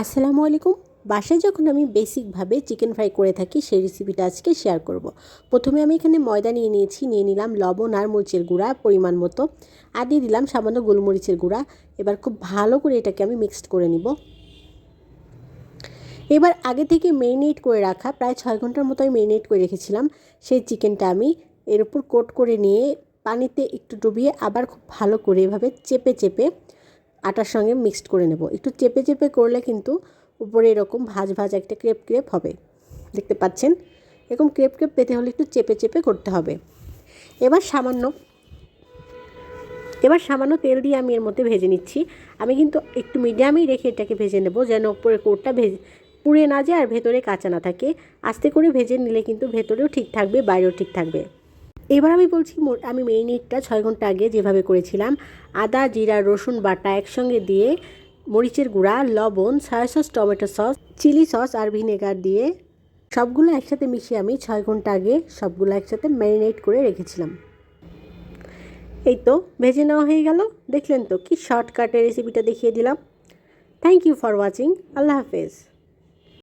আসসালামু আলাইকুম। বাসায় যখন আমি বেসিকভাবে চিকেন ফ্রাই করে থাকি, সেই রেসিপিটা আজকে শেয়ার করব। প্রথমে আমি এখানে ময়দা নিয়ে নিয়েছি, নিয়ে নিলাম লবণ আর মরিচের গুঁড়া পরিমাণ মতো। আর দিয়ে দিলাম সামান্য গোলমরিচের গুঁড়া। এবার খুব ভালো করে এটাকে আমি মিক্সড করে নিব। এবার আগে থেকে মেরিনেট করে রাখা, প্রায় ছয় ঘণ্টার মতো আমি মেরিনেট করে রেখেছিলাম। সেই চিকেনটা আমি এর উপর কোট করে নিয়ে পানিতে একটু ডুবিয়ে আবার খুব ভালো করে এভাবে চেপে চেপে আটার সঙ্গে মিক্সড করে নেব। একটু চেপে চেপে করলে কিন্তু উপরে এরকম ভাজ ভাজ একটা ক্রেপ ক্রেপ হবে। দেখতে পাচ্ছেন? এরকম ক্রেপ ক্রেপ পেতে হলে একটু চেপে চেপে করতে হবে। এবার সামান্য এবার সামান্য তেল দিয়ে আমি এর মধ্যে ভেজে নিচ্ছি। আমি কিন্তু একটু মিডিয়ামেই রেখে এটাকে ভেজে নেব যেন উপরে কোটটা ভেজে, পুড়ে না যায় আর ভেতরে কাঁচা না থাকে। আস্তে করে ভেজে নিলে কিন্তু ভেতরেও ঠিক থাকবে, বাইরেও ঠিক থাকবে। এবার আমি বলছি আমি মেরিনেটটা ছয় ঘণ্টা আগে যেভাবে করেছিলাম, আদা, জিরা, রসুন, বাটা একসঙ্গে দিয়ে মরিচের গুঁড়া, লবণ soya sauce tomato sauce chilli sauce আর ভিনেগার দিয়ে সবগুলো একসাথে মিশিয়ে আমি ছয় ঘণ্টা আগে সবগুলো একসাথে ম্যারিনেট করে রেখেছিলাম। এই তো, ভেজে নেওয়া হয়ে গেল। দেখলেন তো, কি শর্টকাটে রেসিপিটা দেখিয়ে দিলাম। থ্যাংক ইউ ফর ওয়াচিং আল্লাহ হাফেজ।